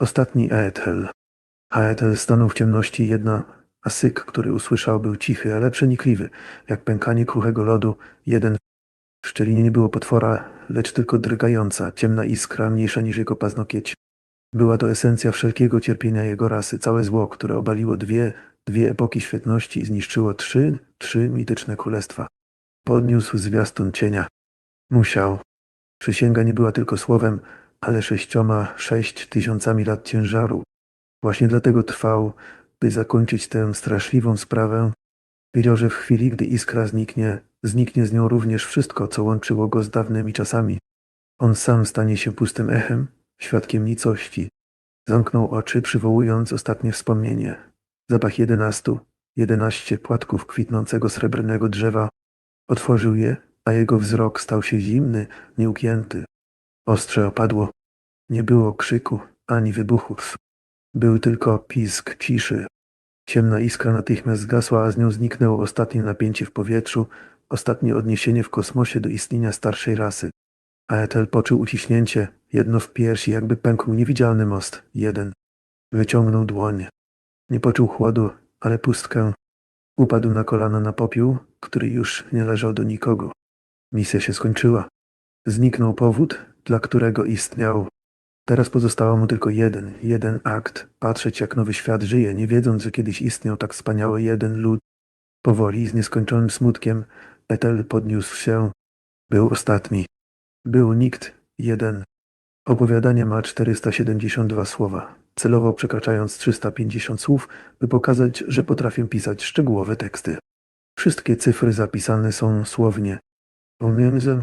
Ostatni Aethel. Aethel stanął w ciemności jedna, a syk, który usłyszał, był cichy, ale przenikliwy, jak pękanie kruchego lodu. Jeden w szczelinie nie było potwora, lecz tylko drgająca, ciemna iskra, mniejsza niż jego paznokieć. Była to esencja wszelkiego cierpienia jego rasy, całe zło, które obaliło dwie, dwie epoki świetności i zniszczyło trzy, trzy mityczne królestwa. Podniósł zwiastun cienia. Musiał. Przysięga nie była tylko słowem, ale sześcioma, sześć tysiącami lat ciężaru. Właśnie dlatego trwał, by zakończyć tę straszliwą sprawę. Wiedział, że w chwili, gdy iskra zniknie, zniknie z nią również wszystko, co łączyło go z dawnymi czasami. On sam stanie się pustym echem, świadkiem nicości. Zamknął oczy, przywołując ostatnie wspomnienie. Zapach jedenastu, jedenaście płatków kwitnącego srebrnego drzewa. Otworzył je, a jego wzrok stał się zimny, nieugięty. Ostrze opadło. Nie było krzyku ani wybuchów. Był tylko pisk ciszy. Ciemna iskra natychmiast zgasła, a z nią zniknęło ostatnie napięcie w powietrzu, ostatnie odniesienie w kosmosie do istnienia starszej rasy. Aetel poczuł uciśnięcie, jedno w piersi, jakby pękł niewidzialny most, jeden. Wyciągnął dłoń. Nie poczuł chłodu, ale pustkę. Upadł na kolana na popiół, który już nie leżał do nikogo. Misja się skończyła. Zniknął powód, dla którego istniał. Teraz pozostało mu tylko jeden, jeden akt, patrzeć jak nowy świat żyje, nie wiedząc, że kiedyś istniał tak wspaniały jeden lud. Powoli, z nieskończonym smutkiem, Etel podniósł się. Był ostatni. Był nikt, jeden. Opowiadanie ma 472 słowa, celowo przekraczając 350 słów, by pokazać, że potrafię pisać szczegółowe teksty. Wszystkie cyfry zapisane są słownie. Pomiędzy